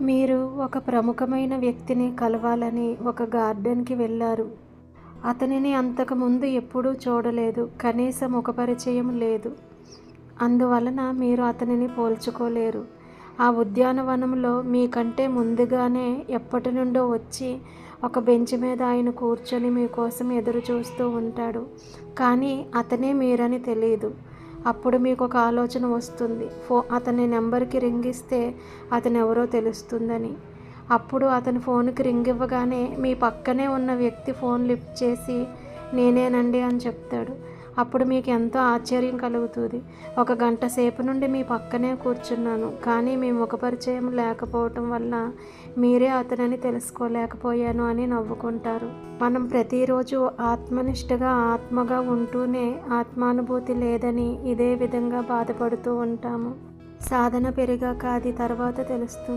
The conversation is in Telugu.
మీరు ఒక ప్రముఖమైన వ్యక్తిని కలవాలని ఒక గార్డెన్కి వెళ్ళారు. అతనిని అంతకుముందు ఎప్పుడూ చూడలేదు కనీసం ఒక పరిచయం లేదు. అందువలన మీరు అతనిని పోల్చుకోలేరు. ఆ ఉద్యానవనంలో మీకంటే ముందుగానే ఎప్పటి నుండో వచ్చి ఒక బెంచ్ మీద ఆయన కూర్చొని మీకోసం ఎదురు చూస్తూ ఉంటాడు. కానీ అతనే మీరని తెలియదు అప్పుడు మీకు ఒక ఆలోచన వస్తుంది. ఫో అతని నెంబర్కి రింగ్ ఇస్తే అతను ఎవరో తెలుస్తుందని. అప్పుడు అతని ఫోన్కి రింగ్ ఇవ్వగానే మీ పక్కనే ఉన్న వ్యక్తి ఫోన్ లిఫ్ట్ చేసి నేనేనండి అని చెప్తాడు. అప్పుడు మీకు ఎంతో ఆశ్చర్యం కలుగుతుంది. ఒక గంట సేపు నుండి మీ పక్కనే కూర్చున్నాను. కానీ మీ ముఖ పరిచయం లేకపోవటం వల్ల మీరే అతనని తెలుసుకోలేకపోయాను అని నవ్వుకుంటారు. మనం ప్రతిరోజు ఆత్మనిష్టగా ఆత్మగా ఉంటూనే ఆత్మానుభూతి లేదని ఇదే విధంగా బాధపడుతూ ఉంటాము. సాధన పెరిగాక అది తర్వాత తెలుస్తుంది.